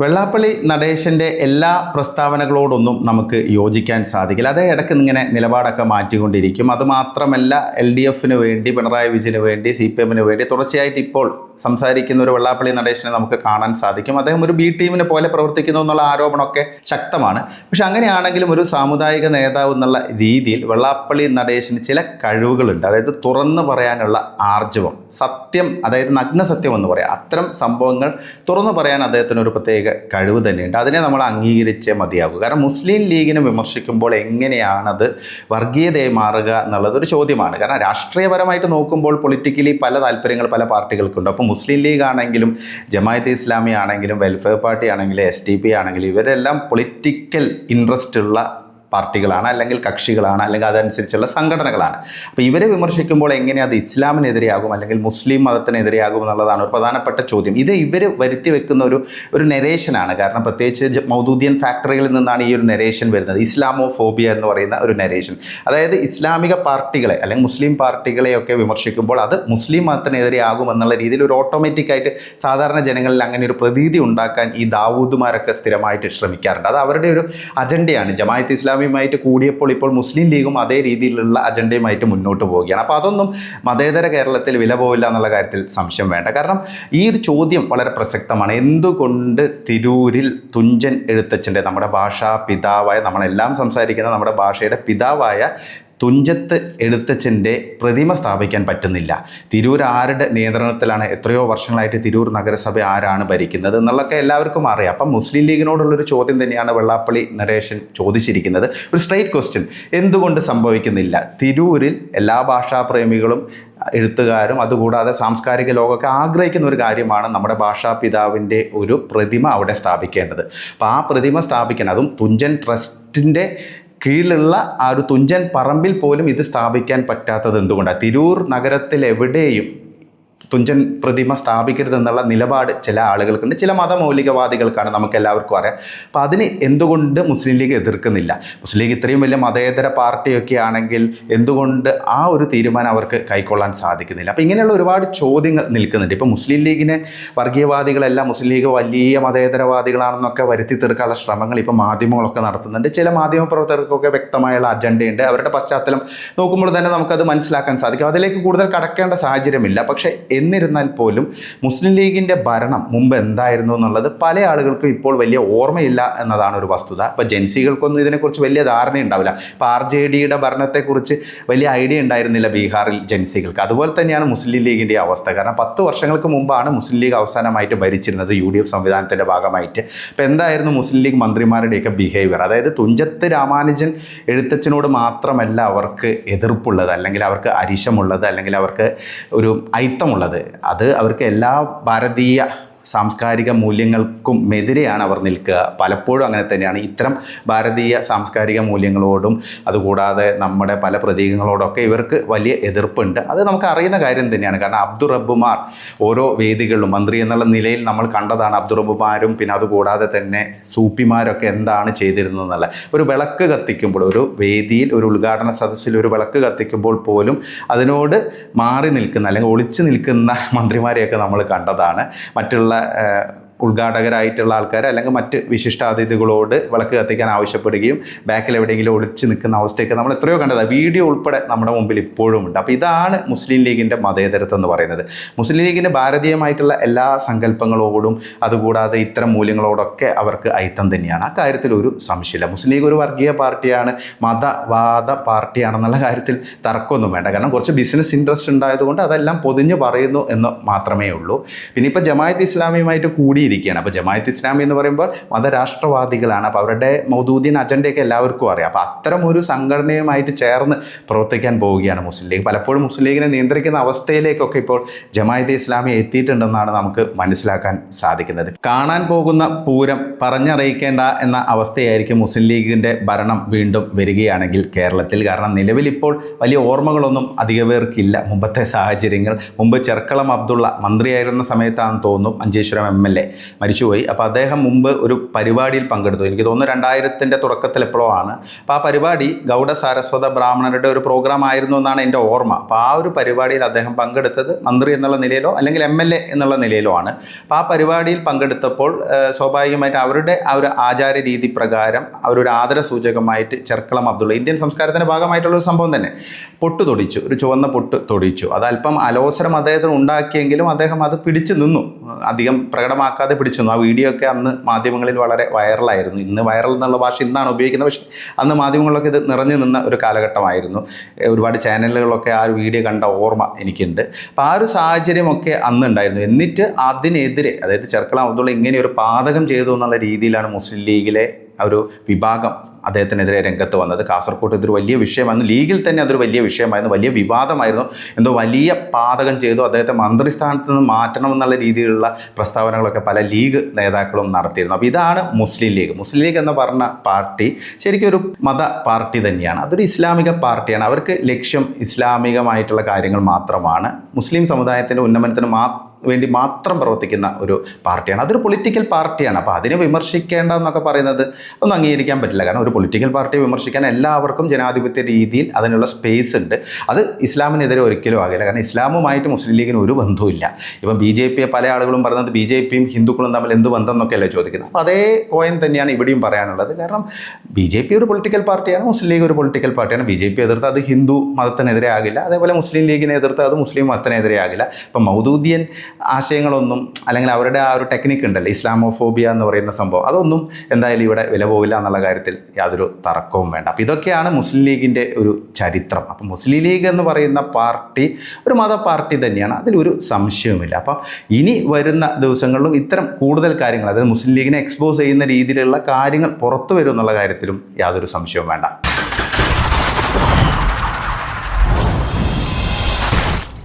വെള്ളാപ്പള്ളി നടേശന്റെ എല്ലാ പ്രസ്താവനകളോടൊന്നും നമുക്ക് യോജിക്കാൻ സാധിക്കില്ല. അതേ ഇടയ്ക്ക് ഇങ്ങനെ നിലപാടൊക്കെ മാറ്റിക്കൊണ്ടിരിക്കും. അതുമാത്രമല്ല എൽ ഡി എഫിന് വേണ്ടി പിണറായി വിജയന് വേണ്ടി സി പി എമ്മിന് വേണ്ടി തുടർച്ചയായിട്ട് ഇപ്പോൾ സംസാരിക്കുന്ന ഒരു വെള്ളാപ്പള്ളി നടേശനെ നമുക്ക് കാണാൻ സാധിക്കും. അദ്ദേഹം ഒരു ബി ടീമിനെ പോലെ പ്രവർത്തിക്കുന്നു എന്നുള്ള ആരോപണമൊക്കെ ശക്തമാണ്. പക്ഷെ അങ്ങനെയാണെങ്കിലും ഒരു സാമുദായിക നേതാവ് എന്നുള്ള രീതിയിൽ വെള്ളാപ്പള്ളി നടേശന് ചില കഴിവുകളുണ്ട്. അതായത് തുറന്നു പറയാനുള്ള ആർജവം. സത്യം അതായത് നഗ്ന സത്യം എന്ന് പറയാം. അത്തരം സംഭവങ്ങൾ തുറന്നു പറയാൻ അദ്ദേഹത്തിന് ഒരു പ്രത്യേക കഴിവ് തന്നെയുണ്ട്. അതിനെ നമ്മൾ അംഗീകരിച്ചേ മതിയാകൂ. കാരണം മുസ്ലിം ലീഗിനെ വിമർശിക്കുമ്പോൾ എങ്ങനെയാണത് വർഗീയതയായി മാറുക എന്നുള്ളത് ഒരു ചോദ്യമാണ്. കാരണം രാഷ്ട്രീയപരമായിട്ട് നോക്കുമ്പോൾ പൊളിറ്റിക്കലി പല താല്പര്യങ്ങൾ പല പാർട്ടികൾക്കുണ്ട്. അപ്പോൾ മുസ്ലിം ലീഗ് ആണെങ്കിലും ജമായത്ത് ഇസ്ലാമി ആണെങ്കിലും വെൽഫെയർ പാർട്ടി ആണെങ്കിലും എസ് ടി പി ആണെങ്കിലും ഇവരെല്ലാം പൊളിറ്റിക്കൽ ഇൻട്രസ്റ്റ് ഉള്ള പാർട്ടികളാണ് അല്ലെങ്കിൽ കക്ഷികളാണ് അല്ലെങ്കിൽ അതനുസരിച്ചുള്ള സംഘടനകളാണ്. അപ്പോൾ ഇവരെ വിമർശിക്കുമ്പോൾ എങ്ങനെ അത് ഇസ്ലാമിനെതിരെയാകും അല്ലെങ്കിൽ മുസ്ലിം മതത്തിനെതിരെയാകും എന്നുള്ളതാണ് ഒരു പ്രധാനപ്പെട്ട ചോദ്യം. ഇത് ഇവർ വരുത്തി വെക്കുന്ന ഒരു ഒരു നെരേഷനാണ് കാരണം പ്രത്യേകിച്ച് മൗദൂദിയൻ ഫാക്ടറികളിൽ നിന്നാണ് ഈ ഒരു നെരേഷൻ വരുന്നത്. ഇസ്ലാമോ ഫോബിയ എന്ന് പറയുന്ന ഒരു നെരേഷൻ അതായത് ഇസ്ലാമിക പാർട്ടികളെ അല്ലെങ്കിൽ മുസ്ലിം പാർട്ടികളെയൊക്കെ വിമർശിക്കുമ്പോൾ അത് മുസ്ലിം മതത്തിനെതിരെയാകും എന്നുള്ള രീതിയിൽ ഒരു ഓട്ടോമാറ്റിക്കായിട്ട് സാധാരണ ജനങ്ങളിൽ അങ്ങനെ ഒരു പ്രതീതി ഉണ്ടാക്കാൻ ഈ ദാവൂദുമാരൊക്കെ സ്ഥിരമായിട്ട് ശ്രമിക്കാറുണ്ട്. അത് അവരുടെ ഒരു അജണ്ടയാണ് ജമായത്ത് ഇസ്ലാമിയുമായിട്ട് കൂടിയപ്പോൾ ഇപ്പോൾ മുസ്ലിം ലീഗും അതേ രീതിയിലുള്ള അജണ്ടയുമായിട്ട് മുന്നോട്ട് പോവുകയാണ്. അപ്പോൾ അതൊന്നും മതേതര കേരളത്തിൽ വില പോവില്ല എന്നുള്ള കാര്യത്തിൽ സംശയം വേണ്ട. കാരണം ഈ ഒരു ചോദ്യം വളരെ പ്രസക്തമാണ്. എന്തുകൊണ്ട് തിരൂരിൽ തുഞ്ചൻ എഴുത്തച്ഛന്റെ നമ്മുടെ ഭാഷാ പിതാവായ നമ്മളെല്ലാം സംസാരിക്കുന്ന നമ്മുടെ ഭാഷയുടെ പിതാവായ തുഞ്ചത്ത് എഴുത്തച്ഛന്റെ പ്രതിമ സ്ഥാപിക്കാൻ പറ്റുന്നില്ല. തിരൂർ ആരുടെ നിയന്ത്രണത്തിലാണ്? എത്രയോ വർഷങ്ങളായിട്ട് തിരൂർ നഗരസഭ ആരാണ് ഭരിക്കുന്നത് എന്നുള്ളതൊക്കെ എല്ലാവർക്കും അറിയാം. അപ്പം മുസ്ലിം ലീഗിനോടുള്ളൊരു ചോദ്യം തന്നെയാണ് വെള്ളാപ്പള്ളി നരേശൻ ചോദിച്ചിരിക്കുന്നത്. ഒരു സ്ട്രൈറ്റ് ക്വസ്റ്റ്യൻ എന്തുകൊണ്ട് സംഭവിക്കുന്നില്ല? തിരൂരിൽ എല്ലാ ഭാഷാപ്രേമികളും എഴുത്തുകാരും അതുകൂടാതെ സാംസ്കാരിക ലോകമൊക്കെ ആഗ്രഹിക്കുന്ന ഒരു കാര്യമാണ് നമ്മുടെ ഭാഷാ പിതാവിന്റെ ഒരു പ്രതിമ അവിടെ സ്ഥാപിക്കേണ്ടത്. അപ്പോൾ ആ പ്രതിമ സ്ഥാപിക്കാൻ അതും തുഞ്ചൻ ട്രസ്റ്റിന്റെ കീഴിലുള്ള ആ ഒരു തുഞ്ചൻ പറമ്പിൽ പോലും ഇത് സ്ഥാപിക്കാൻ പറ്റാത്തത് എന്തുകൊണ്ടാണ് തിരൂർ നഗരത്തിൽ എവിടെയും തുഞ്ചൻ പ്രതിമ സ്ഥാപിക്കരുതെന്നുള്ള നിലപാട് ചില ആളുകൾക്കുണ്ട്. ചില മതമൗലികവാദികൾക്കാണ് നമുക്ക് എല്ലാവർക്കും അറിയാം. അപ്പോൾ അതിന് എന്തുകൊണ്ട് മുസ്ലിം ലീഗ് എതിർക്കുന്നില്ല? മുസ്ലിം ലീഗ് ഇത്രയും വലിയ മതേതര പാർട്ടിയൊക്കെ ആണെങ്കിൽ എന്തുകൊണ്ട് ആ ഒരു തീരുമാനം അവർക്ക് കൈക്കൊള്ളാൻ സാധിക്കുന്നില്ല? അപ്പോൾ ഇങ്ങനെയുള്ള ഒരുപാട് ചോദ്യങ്ങൾ നിൽക്കുന്നുണ്ട്. ഇപ്പോൾ മുസ്ലിം ലീഗിനെ വർഗീയവാദികളെല്ലാം മുസ്ലിം ലീഗ് വലിയ മതേതരവാദികളാണെന്നൊക്കെ വരുത്തി തീർക്കാനുള്ള ശ്രമങ്ങൾ ഇപ്പോൾ മാധ്യമങ്ങളൊക്കെ നടത്തുന്നുണ്ട്. ചില മാധ്യമ പ്രവർത്തകർക്കൊക്കെ വ്യക്തമായുള്ള അജണ്ടയുണ്ട്. അവരുടെ പശ്ചാത്തലം നോക്കുമ്പോൾ തന്നെ നമുക്കത് മനസ്സിലാക്കാൻ സാധിക്കും. അതിലേക്ക് കൂടുതൽ കടക്കേണ്ട സാഹചര്യമില്ല. പക്ഷേ എന്നിരുന്നാൽ പോലും മുസ്ലിം ലീഗിന്റെ ഭരണം മുമ്പ് എന്തായിരുന്നു എന്നുള്ളത് പല ആളുകൾക്കും ഇപ്പോൾ വലിയ ഓർമ്മയില്ല എന്നതാണ് ഒരു വസ്തുത. ഇപ്പോൾ ജെൻസികൾക്കൊന്നും ഇതിനെക്കുറിച്ച് വലിയ ധാരണ ഉണ്ടാവില്ല ഇപ്പോൾ ആർ ജെ ഡിയുടെ ഭരണത്തെക്കുറിച്ച് വലിയ ഐഡിയ ഉണ്ടായിരുന്നില്ല ബീഹാറിൽ ജെൻസികൾക്ക്. അതുപോലെ തന്നെയാണ് മുസ്ലിം ലീഗിന്റെ അവസ്ഥ. കാരണം പത്ത് വർഷങ്ങൾക്ക് മുമ്പാണ് മുസ്ലിം ലീഗ് അവസാനമായിട്ട് ഭരിച്ചിരുന്നത് യു ഡി എഫ് സംവിധാനത്തിന്റെ ഭാഗമായിട്ട്. അപ്പോൾ എന്തായിരുന്നു മുസ്ലിം ലീഗ് മന്ത്രിമാരുടെയൊക്കെ ബിഹേവിയർ അതായത് തുഞ്ചത്ത് രാമാനുജൻ എഴുത്തച്ഛനോട് മാത്രമല്ല അവർക്ക് എതിർപ്പുള്ളത് അല്ലെങ്കിൽ അവർക്ക് അരിശമുള്ളത് അല്ലെങ്കിൽ അവർക്ക് ഒരു ഐത്തമുള്ളത് അത് അവർക്ക് എല്ലാ ഭാരതീയ സാംസ്കാരിക മൂല്യങ്ങൾക്കും എതിരെയാണ് അവർ നിൽക്കുക. പലപ്പോഴും അങ്ങനെ തന്നെയാണ്. ഇത്തരം ഭാരതീയ സാംസ്കാരിക മൂല്യങ്ങളോടും അതുകൂടാതെ നമ്മുടെ പല പ്രതീകങ്ങളോടൊക്കെ ഇവർക്ക് വലിയ എതിർപ്പുണ്ട്. അത് നമുക്ക് അറിയുന്ന കാര്യം തന്നെയാണ്. കാരണം അബ്ദുറബ്ബുമാർ ഓരോ വേദികളിലും മന്ത്രി എന്നുള്ള നിലയിൽ നമ്മൾ കണ്ടതാണ് അബ്ദുൾ റബ്ബുമാരും പിന്നെ അതുകൂടാതെ തന്നെ സൂപ്പിമാരൊക്കെ എന്താണ് ചെയ്തിരുന്നതെന്നല്ല ഒരു വിളക്ക് കത്തിക്കുമ്പോൾ ഒരു വേദിയിൽ ഒരു ഉദ്ഘാടന സദസ്സിൽ ഒരു വിളക്ക് കത്തിക്കുമ്പോൾ പോലും അതിനോട് മാറി നിൽക്കുന്ന അല്ലെങ്കിൽ ഒളിച്ചു നിൽക്കുന്ന മന്ത്രിമാരെയൊക്കെ നമ്മൾ കണ്ടതാണ്. മറ്റുള്ള äh, ഉദ്ഘാടകരായിട്ടുള്ള ആൾക്കാർ അല്ലെങ്കിൽ മറ്റ് വിശിഷ്ടാതിഥികളോട് വിളക്ക് കത്തിക്കാൻ ആവശ്യപ്പെടുകയും ബാക്കിൽ എവിടെയെങ്കിലും ഒളിച്ച് നിൽക്കുന്ന അവസ്ഥയൊക്കെ നമ്മൾ എത്രയോ കണ്ടതാണ് വീഡിയോ ഉൾപ്പെടെ നമ്മുടെ മുമ്പിൽ ഇപ്പോഴും ഉണ്ട്. അപ്പോൾ ഇതാണ് മുസ്ലിം ലീഗിന്റെ മതേതരത്വം എന്ന് പറയുന്നത്. മുസ്ലിം ലീഗിന് ഭാരതീയമായിട്ടുള്ള എല്ലാ സങ്കല്പങ്ങളോടും അതുകൂടാതെ ഇത്തരം മൂല്യങ്ങളോടൊക്കെ അവർക്ക് ഐത്തം തന്നെയാണ്. ആ കാര്യത്തിൽ ഒരു സംശയമില്ല. മുസ്ലിം ലീഗ് ഒരു വർഗീയ പാർട്ടിയാണ്. മതവാദ പാർട്ടിയാണെന്നുള്ള കാര്യത്തിൽ തർക്കമൊന്നും വേണ്ട. കാരണം കുറച്ച് ബിസിനസ് ഇൻട്രസ്റ്റ് ഉണ്ടായതുകൊണ്ട് അതെല്ലാം പൊതിഞ്ഞു പറയുന്നു എന്ന് മാത്രമേ ഉള്ളൂ. പിന്നെ ഇപ്പോൾ ജമായത്ത് ഇസ്ലാമിയുമായിട്ട് കൂടിയിരിക്കുകയാണ് അപ്പോൾ ജമായത്ത് ഇസ്ലാമി എന്ന് പറയുമ്പോൾ മതരാഷ്ട്രവാദികളാണ്. അപ്പോൾ അവരുടെ മൗദൂദ്ദീൻ അജണ്ടയൊക്കെ എല്ലാവർക്കും അറിയാം. അപ്പോൾ അത്തരം ഒരു സംഘടനയുമായിട്ട് ചേർന്ന് പ്രവർത്തിക്കാൻ പോവുകയാണ് മുസ്ലിം ലീഗ്. പലപ്പോഴും മുസ്ലിം ലീഗിനെ നിയന്ത്രിക്കുന്ന അവസ്ഥയിലേക്കൊക്കെ ഇപ്പോൾ ജമായത്ത് ഇസ്ലാമി എത്തിയിട്ടുണ്ടെന്നാണ് നമുക്ക് മനസ്സിലാക്കാൻ സാധിക്കുന്നത്. കാണാൻ പോകുന്ന പൂരം പറഞ്ഞറിയിക്കേണ്ട എന്ന അവസ്ഥയായിരിക്കും മുസ്ലിം ലീഗിന്റെ ഭരണം വീണ്ടും വരികയാണെങ്കിൽ കേരളത്തിൽ. കാരണം നിലവിൽ ഇപ്പോൾ വലിയ ഓർമ്മകളൊന്നും അധിക പേർക്കില്ല മുമ്പത്തെ സാഹചര്യങ്ങൾ. മുമ്പ് ചെർക്കളം അബ്ദുള്ള മന്ത്രിയായിരുന്ന സമയത്താണെന്ന് തോന്നുന്നു മഞ്ചേശ്വരം എം എൽ എ. മരിച്ചുപോയി. അപ്പോൾ അദ്ദേഹം മുമ്പ് ഒരു പരിപാടിയിൽ പങ്കെടുത്തു. എനിക്ക് തോന്നുന്നു രണ്ടായിരത്തിന്റെ തുടക്കത്തിൽ എപ്പോഴോ ആണ്. അപ്പോൾ ആ പരിപാടി ഗൗഡ സാരസ്വത ബ്രാഹ്മണരുടെ ഒരു പ്രോഗ്രാം ആയിരുന്നു എന്നാണ് എന്റെ ഓർമ്മ. അപ്പോൾ ആ ഒരു പരിപാടിയിൽ അദ്ദേഹം പങ്കെടുത്തത് മന്ത്രി എന്നുള്ള നിലയിലോ അല്ലെങ്കിൽ എം എൽ എ എന്നുള്ള നിലയിലോ ആണ്. അപ്പോൾ ആ പരിപാടിയിൽ പങ്കെടുത്തപ്പോൾ സ്വാഭാവികമായിട്ട് അവരുടെ ആ ഒരു ആചാര രീതി പ്രകാരം അവരൊരു ആദര സൂചകമായിട്ട് ചെർക്കളം അബ്ദുള്ള ഇന്ത്യൻ സംസ്കാരത്തിന്റെ ഭാഗമായിട്ടുള്ള ഒരു സംഭവം തന്നെ. പൊട്ട് തൊടിച്ചു. ഒരു ചുവന്ന പൊട്ട് തൊടിച്ചു. അത് അല്പം അലോസരം അദ്ദേഹത്തിന് ഉണ്ടാക്കിയെങ്കിലും അദ്ദേഹം അത് പിടിച്ചു നിന്നു. അധികം പ്രകടമാക്കാതെ പിടിച്ചു ആ വീഡിയോ ഒക്കെ അന്ന് മാധ്യമങ്ങളിൽ വളരെ വൈറലായിരുന്നു. ഇന്ന് വൈറൽ എന്നുള്ള ഭാഷ ഇന്നാണ് ഉപയോഗിക്കുന്നത്. പക്ഷേ അന്ന് മാധ്യമങ്ങളിലൊക്കെ ഇത് നിറഞ്ഞു നിന്ന ഒരു കാലഘട്ടമായിരുന്നു. ഒരുപാട് ചാനലുകളൊക്കെ ആ ഒരു വീഡിയോ കണ്ട ഓർമ്മ എനിക്കുണ്ട്. അപ്പോൾ ആ ഒരു സാഹചര്യമൊക്കെ അന്ന് ഉണ്ടായിരുന്നു എന്നിട്ട് അതിനെതിരെ അതായത് ചെർക്കളം അബ്ദുള്ള ഇങ്ങനെ ഒരു പാതകം ചെയ്തു എന്നുള്ള രീതിയിലാണ് മുസ്ലിം ലീഗിലെ ഒരു വിഭാഗം അദ്ദേഹത്തിനെതിരെ രംഗത്ത് വന്നത്. കാസർകോട്ട് ഇതൊരു വലിയ വിഷയമായിരുന്നു. ലീഗിൽ തന്നെ അതൊരു വലിയ വിഷയമായിരുന്നു. വലിയ വിവാദമായിരുന്നു. എന്തോ വലിയ പാതകം ചെയ്തു അദ്ദേഹത്തെ മന്ത്രിസ്ഥാനത്ത് നിന്ന് മാറ്റണം എന്നുള്ള രീതിയിലുള്ള പ്രസ്താവനകളൊക്കെ പല ലീഗ് നേതാക്കളും നടത്തിയിരുന്നു. അപ്പോൾ ഇതാണ് മുസ്ലിം ലീഗ്. മുസ്ലിം ലീഗ് എന്ന് പറഞ്ഞ പാർട്ടി ശരിക്കും ഒരു മത പാർട്ടി തന്നെയാണ്. അതൊരു ഇസ്ലാമിക പാർട്ടിയാണ്. അവർക്ക് ലക്ഷ്യം ഇസ്ലാമികമായിട്ടുള്ള കാര്യങ്ങൾ മാത്രമാണ്. മുസ്ലിം സമുദായത്തിന്റെ ഉന്നമനത്തിന് മാത്രം വേണ്ടി മാത്രം പ്രവർത്തിക്കുന്ന ഒരു പാർട്ടിയാണ്. അതൊരു പൊളിറ്റിക്കൽ പാർട്ടിയാണ്. അപ്പോൾ അതിനെ വിമർശിക്കേണ്ട എന്നൊക്കെ പറയുന്നത് ഒന്നും അംഗീകരിക്കാൻ പറ്റില്ല. കാരണം ഒരു പൊളിറ്റിക്കൽ പാർട്ടിയെ വിമർശിക്കാൻ എല്ലാവർക്കും ജനാധിപത്യ രീതിയിൽ അതിനുള്ള സ്പേസ് ഉണ്ട്. അത് ഇസ്ലാമിനെതിരെ ഒരിക്കലും ആകില്ല. കാരണം ഇസ്ലാമുമായിട്ട് മുസ്ലിം ലീഗിന് ഒരു ബന്ധവുമില്ല ഇപ്പം ബി ജെ പിയെ പല ആളുകളും പറയുന്നത് ബി ജെ പിയും ഹിന്ദുക്കളും തമ്മിൽ എന്ത് ബന്ധം എന്നൊക്കെയല്ലേ ചോദിക്കുന്നത്. അപ്പോൾ അതേ കോയം തന്നെയാണ് ഇവിടെയും പറയാനുള്ളത്. കാരണം ബി ജെ പി ഒരു പൊളിറ്റിക്കൽ പാർട്ടിയാണ് മുസ്ലിം ലീഗ് ഒരു പൊളിറ്റിക്കൽ പാർട്ടിയാണ്. ബി ജെ പി എതിർത്ത് അത് ഹിന്ദു മതത്തിനെതിരെ ആകില്ല. അതേപോലെ മുസ്ലിം ലീഗിനെ എതിർത്ത് അത് മുസ്ലിം മതത്തിനെതിരെ ആകില്ല. ഇപ്പം മൗദൂദിയൻ ആശയങ്ങളൊന്നും അല്ലെങ്കിൽ അവരുടെ ആ ഒരു ടെക്നിക്ക് ഉണ്ടല്ലോ ഇസ്ലാമോഫോബിയ എന്ന് പറയുന്ന സംഭവം അതൊന്നും എന്തായാലും ഇവിടെ വില പോവില്ല എന്നുള്ള കാര്യത്തിൽ യാതൊരു തർക്കവും വേണ്ട. അപ്പോൾ ഇതൊക്കെയാണ് മുസ്ലിം ലീഗിന്റെ ഒരു ചരിത്രം. അപ്പം മുസ്ലിം ലീഗ് എന്ന് പറയുന്ന പാർട്ടി ഒരു മത പാർട്ടി തന്നെയാണ് അതിലൊരു സംശയവുമില്ല. അപ്പം ഇനി വരുന്ന ദിവസങ്ങളിലും ഇത്തരം കൂടുതൽ കാര്യങ്ങൾ അതായത് മുസ്ലിം ലീഗിനെ എക്സ്പോസ് ചെയ്യുന്ന രീതിയിലുള്ള കാര്യങ്ങൾ പുറത്തു വരും എന്നുള്ള കാര്യത്തിലും യാതൊരു സംശയവും വേണ്ട.